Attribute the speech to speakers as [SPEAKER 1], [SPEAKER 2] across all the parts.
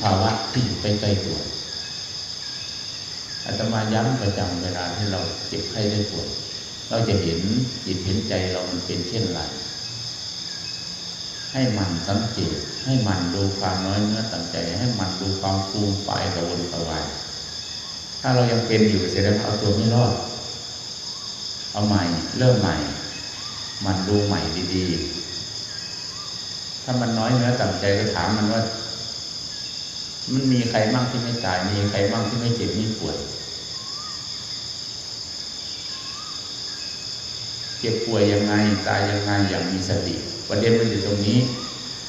[SPEAKER 1] ภาวะที่อยู่ใกล้ๆตัวอาตมาย้ำประจำเวลาที่เราเจ็บไข้ได้ป่วยเราจะเห็นจิตเห็นใจเรามันเป็นเช่นไร ให้มันสังเกตให้มันดูความน้อยเนื้อต่างใจ ให้มันดูความฟูมฝ่ายกระวนกระวายถ้าเรายังเป็นอยู่เสียแล้วเอาตัวไม่รอด เอาใหม่เริ่มใหม่ มันดูใหม่ดีๆ ถ้ามันน้อยเนื้อต่างใจก็ถามมันว่า มันมีใครบ้างที่ไม่ตาย มีใครบ้างที่ไม่เจ็บไม่ปวดเจ็บป่วยยังไง ตายยังไงอย่างมีสติ ประเด็นมันอยู่ตรงนี้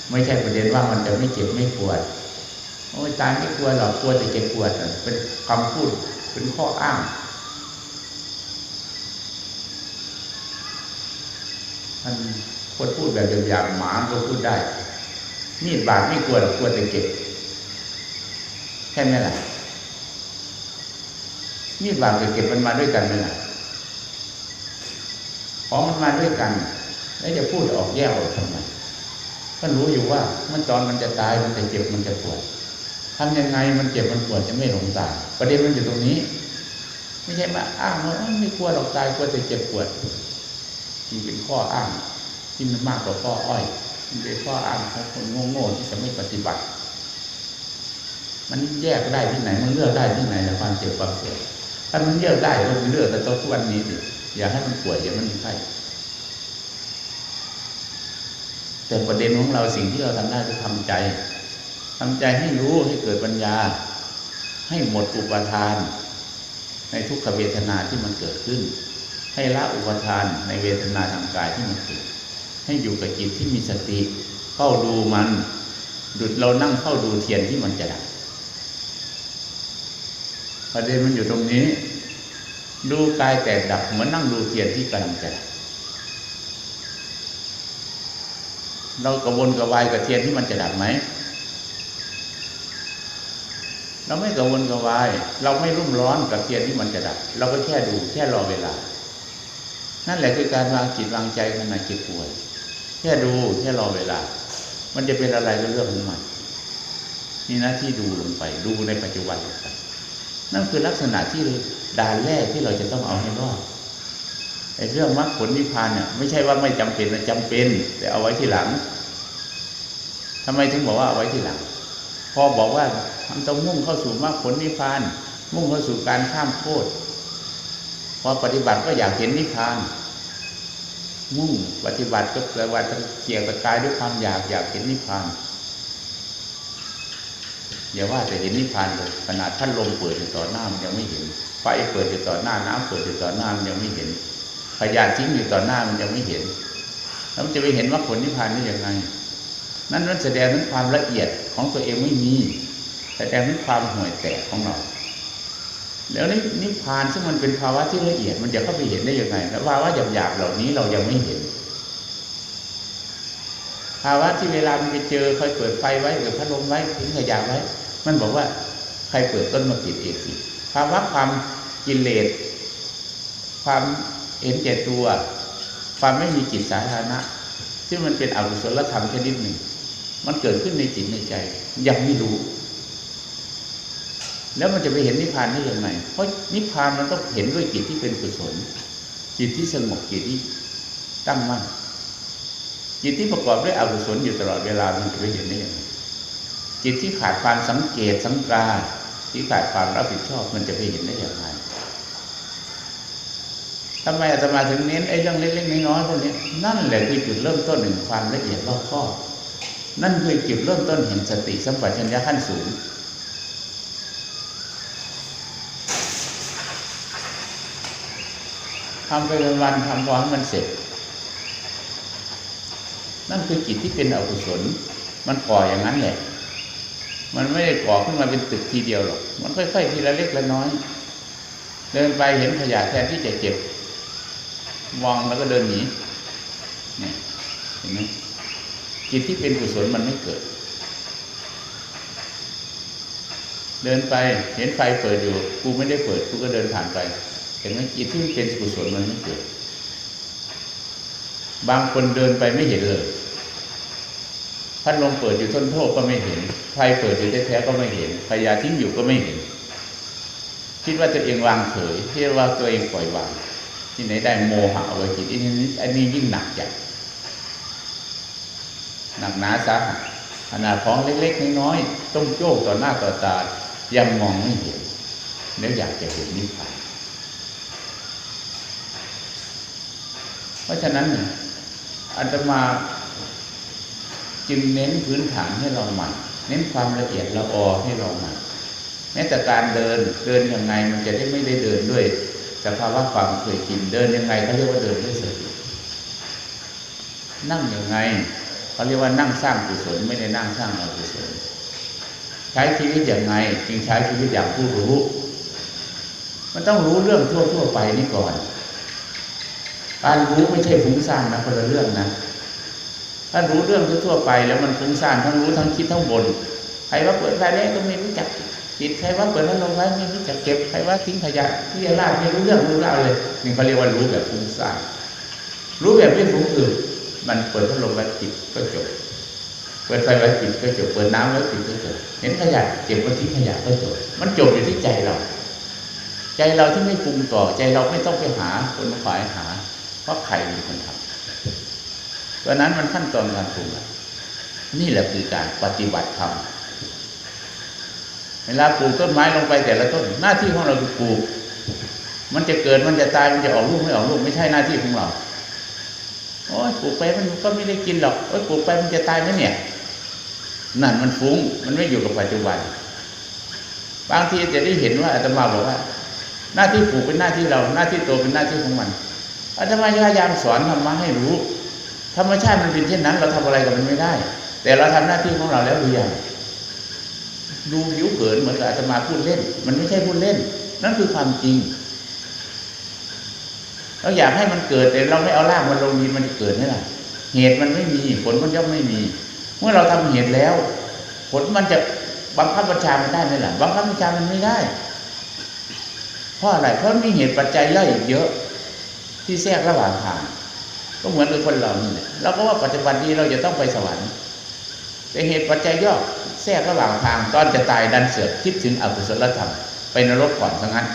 [SPEAKER 1] ไม่ใช่ประเด็นว่ามันจะไม่เจ็บไม่ปวดโอ้ยตายไม่กลัวหรอกกลัวแต่เจ็บปวดเป็นคำพูดเป็นข้ออ้างมันคนพูดแบบหยาบๆหมาก็พูดได้ มีดบาดไม่กลัวหรอกกลัวแต่เจ็บ แค่นี้แหละมีดบาดกับเก็บมันมาด้วยกันเลยนะของมันมาด้วยกัน แล้วจะพูดออกแยกออกทำไมก็รู้อยู่ว่ามันตอนมันจะตายมันจะเจ็บมันจะปวดทำยังไงมันเจ็บมันปวดจะไม่หลงตายประเด็นมันอยู่ตรงนี้ ไม่ใช่มาอ้างว่าไม่กลัวหรอกตายกลัวแต่เจ็บปวดมันเป็นข้ออ้างที่มันมากกว่าข้ออ้อยมันเป็นข้ออ้างของคนโง่ๆที่จะไม่ปฏิบัติ มันแยกได้ที่ไหน มันเลือกได้ที่ไหนในความเจ็บความปวดถ้ามันเลือกได้ก็มันเลือกแต่ตัวทุกวันนี้ดิอย่าให้มันป่วยอย่าให้มันมีไข้แต่ประเด็นของเราสิ่งที่เราทำได้คือทำใจทำใจให้รู้ให้เกิดปัญญา ให้หมดอุปทาน ในทุกขเวทนาที่มันเกิดขึ้น ให้ละอุปทานในเวทนาทางกายที่มันเกิด ให้อยู่กับจิตที่มีสติเฝ้าดูมัน ดุดเรานั่งเฝ้าดูเทียนที่มันจะดับ ประเด็นมันอยู่ตรงนี้ ดูกายแตกดับเหมือนนั่งดูเทียนที่กำลังจะดับเรากระวนกระวายกับเทียนที่มันจะดับไหม เราไม่กระวนกระวาย เราไม่รุ่มร้อนกับเทียนที่มันจะดับ เราก็แค่ดูแค่รอเวลา นั่นแหละคือการวางจิตวางใจขณะจิตป่วย แค่ดูแค่รอเวลา มันจะเป็นอะไรก็เรื่องของมันมีหน้าที่ดูลงไป ดูในปัจจุบันไป นั่นคือลักษณะที่ด่านแรกที่เราจะต้องเอาให้รอดไอ้เรื่องมรรคผลนิพพานเนี่ยไม่ใช่ว่าไม่จำเป็นนะจำเป็น แต่เอาไว้ที่หลังทำไมถึงบอกว่าเอาไว้ที่หลัง พอบอกว่าทำต้องมุ่งเข้าสู่มรรคผลนิพพาน มุ่งเข้าสู่การข้ามโทษพอปฏิบัติก็อยากเห็นนิพพาน มุ่งปฏิบัติก็แปลว่าเกี่ยวกับกายด้วยความอยากอยากเห็นนิพพาน อย่าว่าแต่เห็นนิพพานเลยขนาดท่านลมเปิดอยู่ต่อหน้ามันยังไม่เห็นไฟเปิดอยู่ต่อหน้าน้ำเปิดอยู่ต่อหน้ามันยังไม่เห็นพยานทิ้งอยู่ต่อหน้ามันยังไม่เห็นแล้วมันจะไปเห็นว่าผลนิพพานได้ยังไง นั่นนั่นแสดงถึงความละเอียดของตัวเองไม่มีแสดงถึงความห่วยแตกของเรา แล้วนี่นิพพานซึ่งมันเป็นภาวะที่ละเอียดมันจะเข้าไปเห็นได้ยังไงแล้วภาวะหยาบๆเหล่านี้เรายังไม่เห็น ภาวะที่เวลามันไปเจอคอยเปิดไฟไว้หรือพัดลมไว้ทิ้งขยะไว้ มันบอกว่าใครเปิดต้นมาปิดเองสิภาวะความกิเลสความเห็นแก่ตัว ความไม่มีจิตสาธารณะ ที่มันเป็นอกุศลธรรมชนิดหนึ่ง มันเกิดขึ้นในจิตในใจ ยังไม่รู้ แล้วมันจะไปเห็นนิพพานได้ยังไงเพราะนิพพานมันต้องเห็นด้วยจิตที่เป็นกุศลจิตที่สงบจิตที่ตั้งมั่น จิตที่ประกอบด้วยอกุศลอยู่ตลอดเวลามันจะไปเห็นได้ยังไงจิตที่ขาดความสังเกตสังกาที่ขาดความรับผิดชอบมันจะไปเห็นได้อย่างไรทำไมอาตมาถึงเน้นไอ้เรื่องเล็กๆน้อยๆพวกนี้นั่นแหละคือจุดเริ่มต้นหนึ่งความละเอียดรอบคอบนั่นคือจุดเริ่มต้นแห่งสติสัมปชัญญะขั้นสูง ทำไปวันๆทำพอให้มันเสร็จ นั่นคือจิตที่เป็นอกุศล มันก่ออย่างนั้นแหละ มันไม่ได้ก่อขึ้นมาเป็นตึกทีเดียวหรอก มันค่อยๆทีละเล็กละน้อย เดินไปเห็นขยะแทนที่จะเก็บมองแล้วก็เดินหนีเนี่ยเห็นไหมจิตที่เป็นกุศลมันไม่เกิด เดินไปเห็นไฟเปิดอยู่กูไม่ได้เปิดกูก็เดินผ่านไปเห็นไหมจิตที่เป็นกุศลมันไม่เกิด บางคนเดินไปไม่เห็นเลย พัดลมเปิดอยู่ต้นโพกก็ไม่เห็นไฟเปิดอยู่แท้ๆก็ไม่เห็นพยาทิ้งอยู่ก็ไม่เห็น คิดว่าตัวเองวางเฉยคิดว่าตัวเองปล่อยวาง ที่ไหนได้โมหะเอาไว้จิตอันนี้อันนี้ยิ่งหนักใหญ่หนักหนาสาหัสขนาดของเล็กๆน้อยๆต้องโยกต่อหน้าต่อตายังมองไม่เห็นแล้วอยากจะเห็นนิพพานเพราะฉะนั้นอาตมา จึงเน้นพื้นฐานให้เราใหม่ เน้นความละเอียดละออให้เราใหม่แม้แต่การเดินเดินยังไงมันจะได้ไม่ได้เดินด้วยสภาวะความเคยชินเดินยังไงเขาเรียกว่าเดินด้วยสตินั่งยังไงเขาเรียกว่านั่งสร้างกุศลไม่ได้นั่งสร้างอกุศลใช้ชีวิตอย่างไงจึงใช้ชีวิตอย่างผู้รู้ มันต้องรู้เรื่องทั่วทั่วๆไปนี่ก่อน การรู้ไม่ใช่ฟุ้งซ่านนะคนละเรื่องนะ ถ้ารู้เรื่องทั่วไปแล้วมันฟุ้งซ่านทั้งรู้ทั้งคิดทั้งบนใครว่าเปิดไฟแล้วก็ไม่รู้จักปิดใครว่าเปิดพัดลมไว้ไม่รู้จักเก็บใครว่าทิ้งขยะที่ลาดไม่รู้เรื่องรู้ราวเลยนี่เขาเรียกว่ารู้แบบฟุ้งซ่านรู้แบบไม่ฟุ้งคือมันเปิดพัดลมไว้ปิดก็จบ เปิดไฟไว้ปิดก็จบ เปิดน้ำไว้ปิดก็จบ เห็นขยะเก็บมาทิ้งขยะก็จบ มันจบอยู่ที่ใจเรา ใจเราที่ไม่ปรุงต่อใจเราไม่ต้องไปหาคนมาฝ่ายหา เพราะใครเป็นคนทำ ตอนนั้นมันขั้นตอนการปรุงนี่แหละคือการปฏิบัติธรรมเวลาปลูกต้นไม้ลงไปแต่ละต้น หน้าที่ของเราคือปลูก มันจะเกิดมันจะตายมันจะออกลูกไม่ออกลูกไม่ใช่หน้าที่ของเราโอ้ยปลูกไปมันก็ไม่ได้กินหรอกโอ้ยปลูกไปมันจะตายไหมเนี่ย นั่นมันฟุ้ง มันไม่อยู่กับปัจจุบัน บางทีจะได้เห็นว่าอาตมาบอกว่า หน้าที่ปลูกเป็นหน้าที่เรา หน้าที่โตเป็นหน้าที่ของมันอาตมาพยายามสอนธรรมะให้รู้ ธรรมชาติมันเป็นเช่นนั้น เราทำอะไรกับมันไม่ได้ แต่เราทำหน้าที่ของเราแล้วหรือยังดูผิวเผินเหมือนกับอาตมาพูดเล่น มันไม่ใช่พูดเล่น นั่นคือความจริง เราอยากให้มันเกิดแต่เราไม่เอารากมันลงดินมันจะเกิดไหมล่ะ เหตุมันไม่มีผลมันย่อมไม่มี เมื่อเราทำเหตุแล้ว ผลมันจะบังคับบัญชามันได้ไหมล่ะบังคับบัญชามันไม่ได้ เพราะอะไรเพราะมีเหตุปัจจัยย่ยเยอะ ที่แทรกระหว่างทาง ก็เหมือนกับคนเรานี่แหละเราก็ว่าปัจจุบันนี้เราจะต้องไปสวรรค์ แต่เหตุปัจจัยย่อแทรกระหว่างทางตอนจะตายดันเสือกคิดถึงอกุศลธรรม ไปนรกก่อนซะงั้น